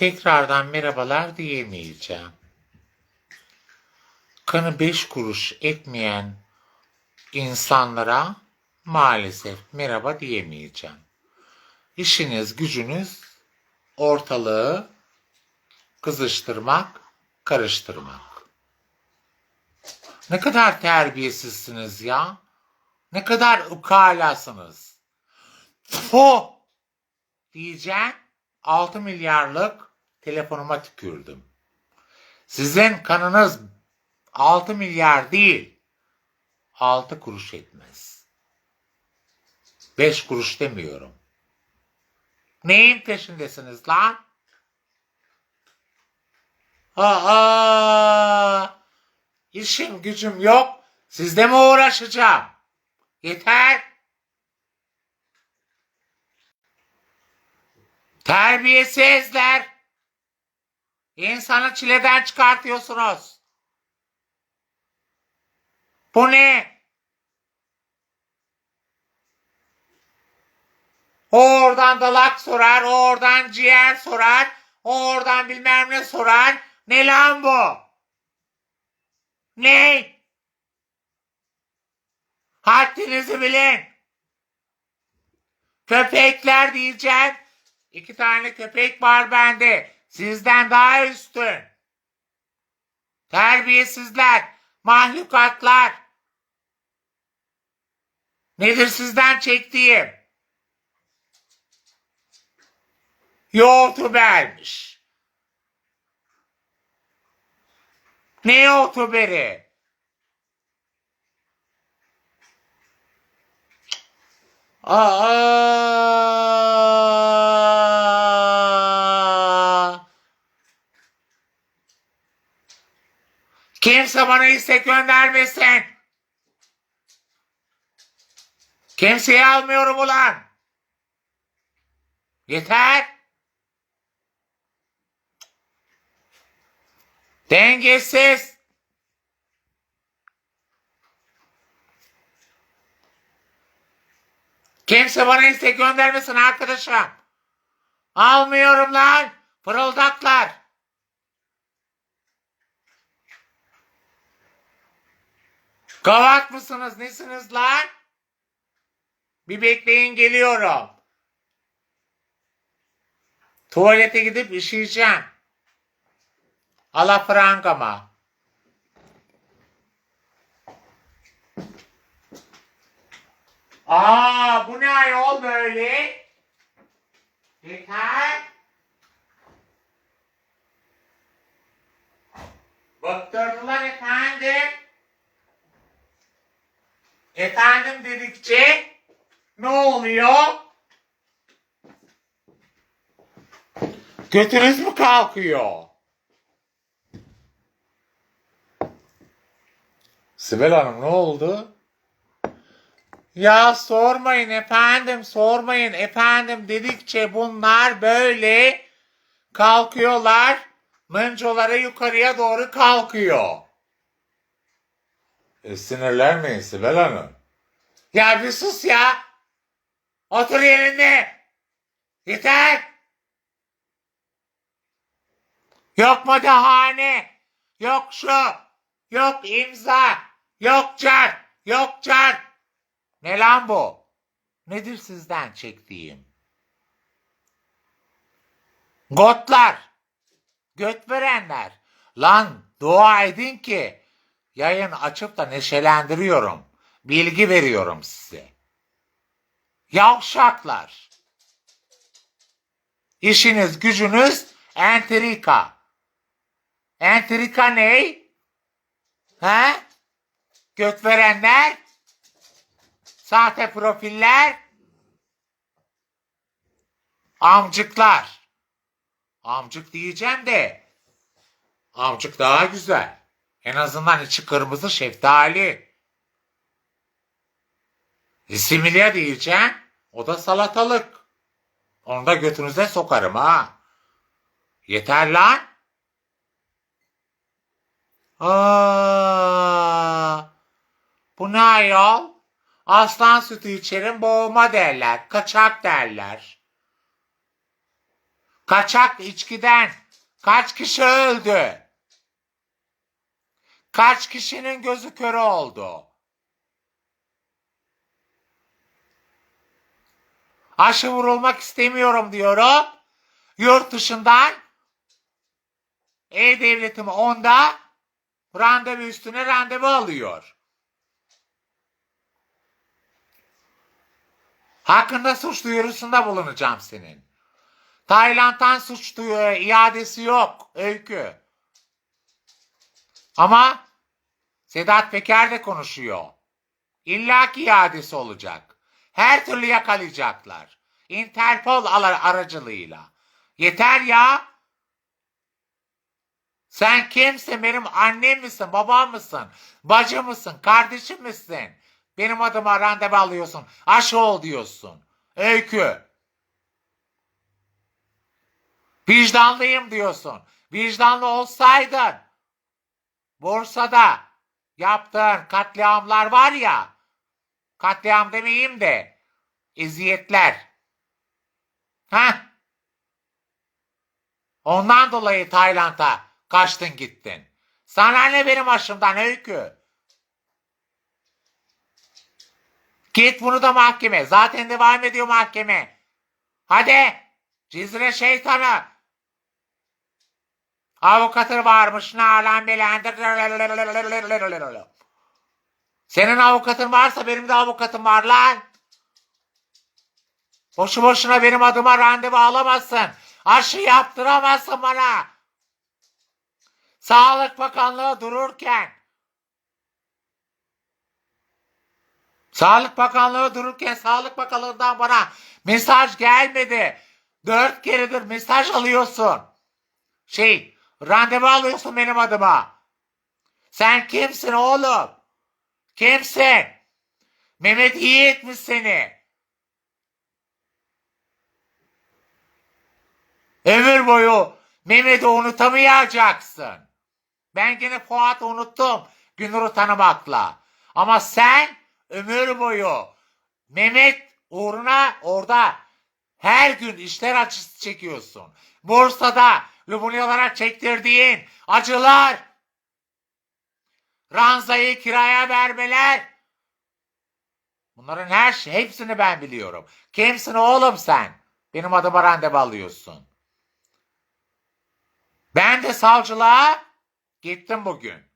Tekrardan merhabalar diyemeyeceğim. Kanı beş kuruş etmeyen insanlara maalesef merhaba diyemeyeceğim. İşiniz, gücünüz ortalığı kızıştırmak, karıştırmak. Ne kadar terbiyesizsiniz ya. Ne kadar ukalasınız. Fu diyeceğim. 6 milyarlık telefonuma tükürdüm. Sizin kanınız 6 milyar değil. 6 kuruş etmez. 5 kuruş demiyorum. Neyin peşindesiniz lan? Aa, işim gücüm yok. Sizle mi uğraşacağım? Yeter. Terbiyesizler. İnsanı çileden çıkartıyorsunuz. Bu ne? O oradan dalak sorar, o oradan ciğer sorar, o oradan bilmem ne sorar. Ne lan bu? Ne? Haddinizi bilin. Köpekler diyeceğim. İki tane köpek var bende. Sizden daha üstün. Terbiyesizler, mahlukatlar. Nedir sizden çektiğim? YouTuber'miş. Ne YouTuber'i? Aa! Kimse bana istek göndermesin. Kimseyi almıyorum ulan. Yeter. Dengesiz. Kimse bana istek göndermesin arkadaşım. Almıyorum lan. Fırıldaklar. Gavat mısınız? Nesiniz lan? Bir bekleyin geliyorum. Tuvalete gidip işeyeceğim. Alafrangama. Aa bu ne ayol böyle? Yeter. Bıktırdılar efendim. Dedikçe ne oluyor? Götünüz mü kalkıyor? Sibel Hanım ne oldu? Ya sormayın efendim, sormayın efendim dedikçe bunlar böyle kalkıyorlar. Mıncoları yukarıya doğru kalkıyor. E, sinirlenmeyin Sibel Hanım. Ya bir sus ya. Otur yerinde. Yeter. Yok madahane. Yok şu. Yok imza. Yok car. Yok car. Ne lan bu? Nedir sizden çektiğim? Gotlar. Göt verenler. Lan dua edin ki yayın açıp da neşelendiriyorum. Bilgi veriyorum size. Yavşaklar. İşiniz gücünüz entrika. Entrika ne? He? Göt verenler? Sahte profiller? Amcıklar. Amcık diyeceğim de amcık daha güzel. En azından içi kırmızı şeftali. Similya diyeceğim. O da salatalık. Onu da götünüze sokarım ha. Yeter lan. Aa, bu ne ayol? Aslan sütü içerim boğma derler. Kaçak derler. Kaçak içkiden kaç kişi öldü? Kaç kişinin gözü kör oldu? Aşı vurulmak istemiyorum diyorum. Yurt dışından E-Devletim onda randevu üstüne randevu alıyor. Hakkında suç duyurusunda bulunacağım senin. Tayland'dan suç duyuru iadesi yok öykü. Ama Sedat Peker de konuşuyor. İlla ki iadesi olacak. Her türlü yakalayacaklar. Interpol aracılığıyla. Yeter ya. Sen kimsin? Benim annem misin? Babam mısın? Bacı mısın? Kardeşim misin? Benim adıma randevu alıyorsun. Aşı ol diyorsun. Öykü. Vicdanlıyım diyorsun. Vicdanlı olsaydın Bursa'da yaptığın katliamlar var ya katliam demeyeyim de eziyetler. Ha? Ondan dolayı Tayland'a kaçtın gittin. Sana ne benim aşımdan öykü? Git bunu da mahkeme. Zaten devam ediyor mahkeme. Hadi. Cizre şeytanı. Avukatı varmış. Nalan belendir. Senin avukatın varsa benim de avukatım var lan. Boşu boşuna benim adıma randevu alamazsın. Aşı yaptıramazsın bana. Sağlık Bakanlığı dururken. Sağlık Bakanlığı dururken Sağlık Bakanlığı'ndan bana mesaj gelmedi. Dört keredir mesaj alıyorsun. Şey, randevu alıyorsun benim adıma. Sen kimsin oğlum? Kimsin? Mehmet iyi etmiş seni. Ömür boyu Mehmet'i unutamayacaksın. Ben gene Fuat'ı unuttum Günür'ü tanımakla. Ama sen ömür boyu Mehmet uğruna orada her gün işler acısı çekiyorsun. Bursa'da Lubunyalara çektirdiğin acılar, ranzayı kiraya vermeler, bunların her şey, hepsini ben biliyorum. Kimsin oğlum sen? Benim adıma randevu alıyorsun. Ben de savcılığa gittim bugün.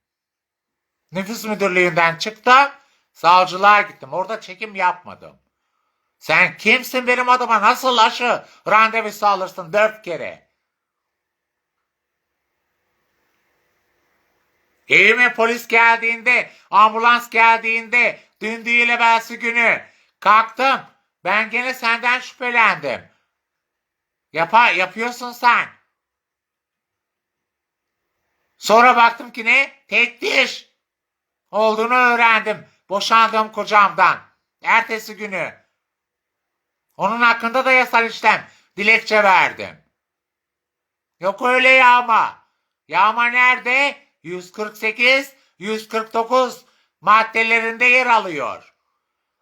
Nüfus müdürlüğünden çıktım. Savcılığa gittim. Orada çekim yapmadım. Sen kimsin benim adıma nasıl aşı randevusu alırsın dört kere? Evime polis geldiğinde, ambulans geldiğinde, dün değil evvelsi günü kalktım. Ben gene senden şüphelendim. Yapa, yapıyorsun sen. Sonra baktım ki ne? Teftiş olduğunu öğrendim. Boşandığım kocamdan. Ertesi günü. Onun hakkında da yasal işlem. Dilekçe verdim. Yok öyle yağma. Yağma nerede? 148, 149 maddelerinde yer alıyor.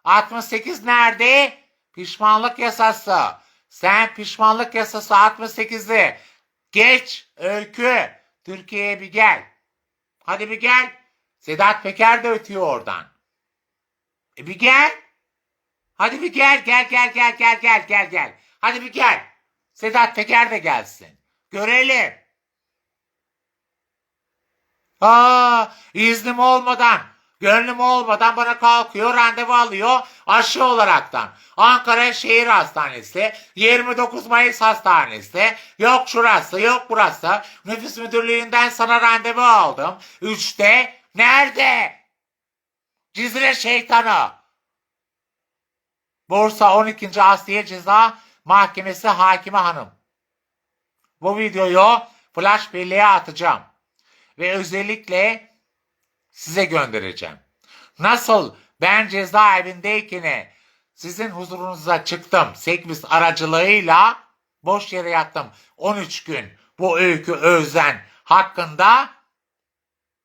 68 nerede? Pişmanlık yasası. Sen pişmanlık yasası 68'i geç öykü. Türkiye'ye bir gel. Hadi bir gel. Sedat Peker de ötüyor oradan. E bir gel. Hadi bir gel gel gel gel gel gel gel gel. Hadi bir gel. Sedat Peker de gelsin. Görelim. Aa, iznim olmadan, gönlüm olmadan bana kalkıyor, randevu alıyor aşı olaraktan. Ankara Şehir Hastanesi, 29 Mayıs Hastanesi, yok şurası, yok burası. Nüfus Müdürlüğü'nden sana randevu aldım. Üçte, nerede? Cizre şeytanı. Bursa 12. Asliye Ceza Mahkemesi Hakime Hanım. Bu videoyu Flash Birliğe atacağım ve özellikle size göndereceğim. Nasıl ben cezaevindeyken sizin huzurunuza çıktım 8 aracılığıyla boş yere yattım 13 gün bu öykü özden hakkında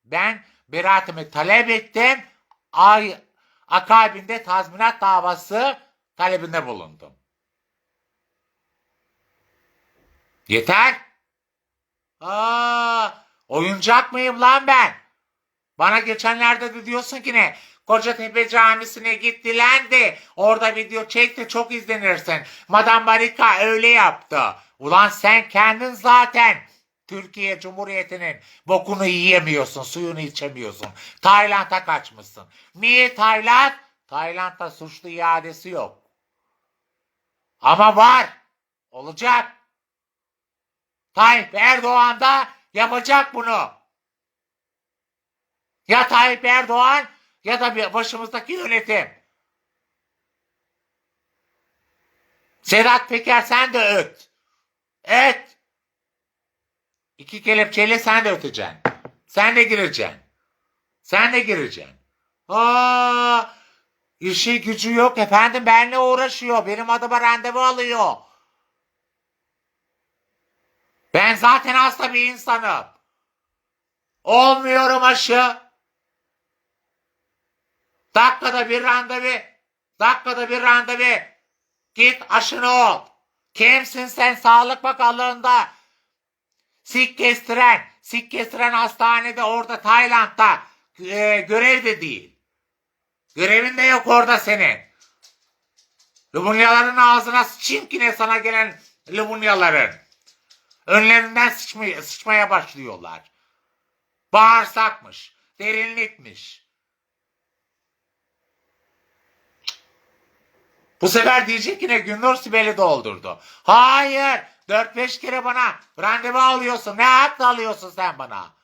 ben beraatimi talep ettim. Ay akabinde tazminat davası talebinde bulundum. Yeter. Aa, oyuncak mıyım lan ben? Bana geçenlerde de diyorsun ki ne? Kocatepe Camisi'ne gitti lan de orada video çekti çok izlenirsin. Madame Marika öyle yaptı. Ulan sen kendin zaten Türkiye Cumhuriyeti'nin bokunu yiyemiyorsun, suyunu içemiyorsun. Tayland'a kaçmışsın. Niye Tayland? Tayland'da suçlu iadesi yok. Ama var. Olacak. Tayyip Erdoğan da yapacak bunu. Ya Tayyip Erdoğan ya da başımızdaki yönetim. Sedat Peker sen de öt. Et. İki kelepçeyle sen de öteceksin. Sen de gireceksin. Sen de gireceksin. Aa, işi gücü yok efendim benimle uğraşıyor. Benim adıma randevu alıyor. Ben zaten hasta bir insanım. Olmuyorum aşı. Dakikada bir randevu. Dakikada bir randevu. Git aşını ol. Kimsin sen Sağlık Bakanlığı'nda? Sik kestiren, sik kestiren hastanede orada Tayland'da e, görevde değil. Görevin de yok orada senin. Lumunyaların ağzına sıçayım ki ne sana gelen lumunyaların. Önlerinden sıçmaya, sıçmaya başlıyorlar. Bağırsakmış, derinlikmiş. Bu sefer diyecek ki ne Günnur Sibel'i doldurdu. Hayır. 4-5 kere bana randevu alıyorsun. Ne hakla alıyorsun sen bana?